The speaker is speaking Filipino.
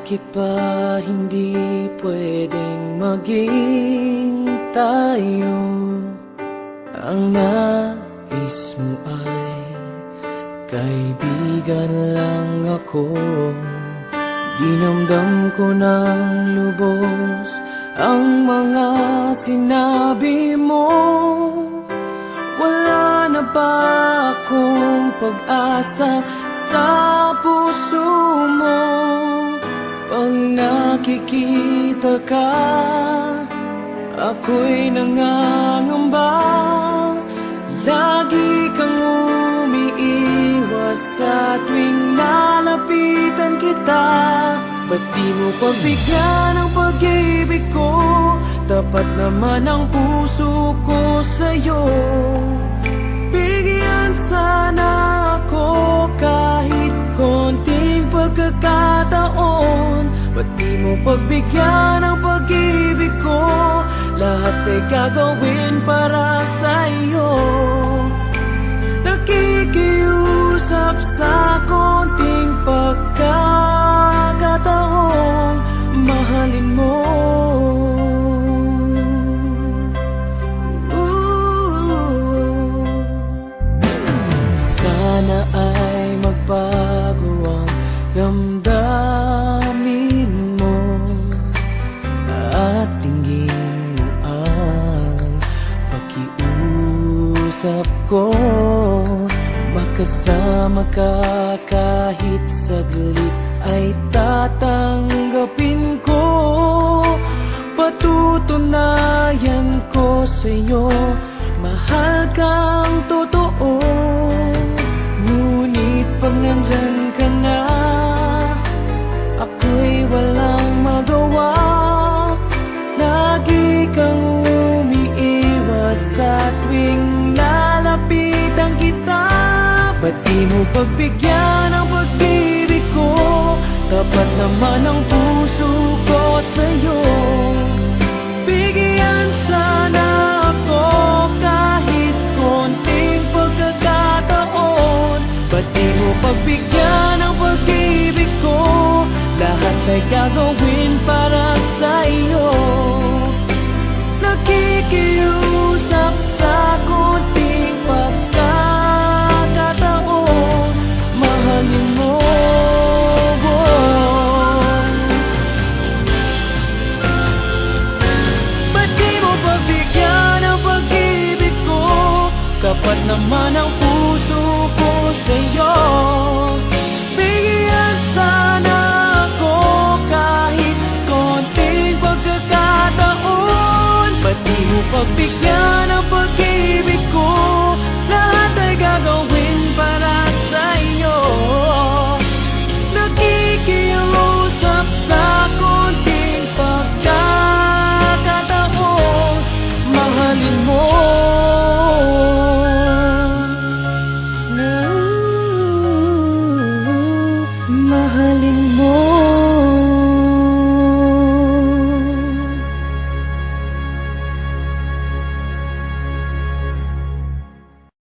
Bakit ba hindi pwedeng maging tayo? Ang nais mo ay kaibigan lang ako Dinamdam ko ng lubos ang mga sinabi mo Wala na ba akong pag-asa sa nakikita ka, ako'y nangangamba. Lagi kang umiiwas sa tuwing lalapitan kita. Ba't di mo pagbigyan ang pag-ibig ko? Tapat naman ang puso ko sa'yo. Bigyan sana ako pagbigyan ang pag-ibig ko? Lahat ay gagawin para sa'yo Nakikiusap sa konting pagkakataon Mahalin mo Ooh. Sana ay ko Makasama ka kahit saglit ay tatanggapin ko. Patutunayan ko sa'yo Mahal kang totoo. Ngunit pag nandyan ka na Ako'y walang magawa. Lagi kang umiiwas sa tuwing di mo pagbigyan ang pag-ibig ko? Tapat naman ang puso ko sa'yo Bigyan sana ako kahit konting pagkakataon Ba't di mo pagbigyan ang pag-ibig ko? Lahat ay gagawin para Kapat naman ang puso ko sa'yo. Bigyan sana ako kahit konting pagkakataon. Ba't di mo pagbigyan ang pag-ibig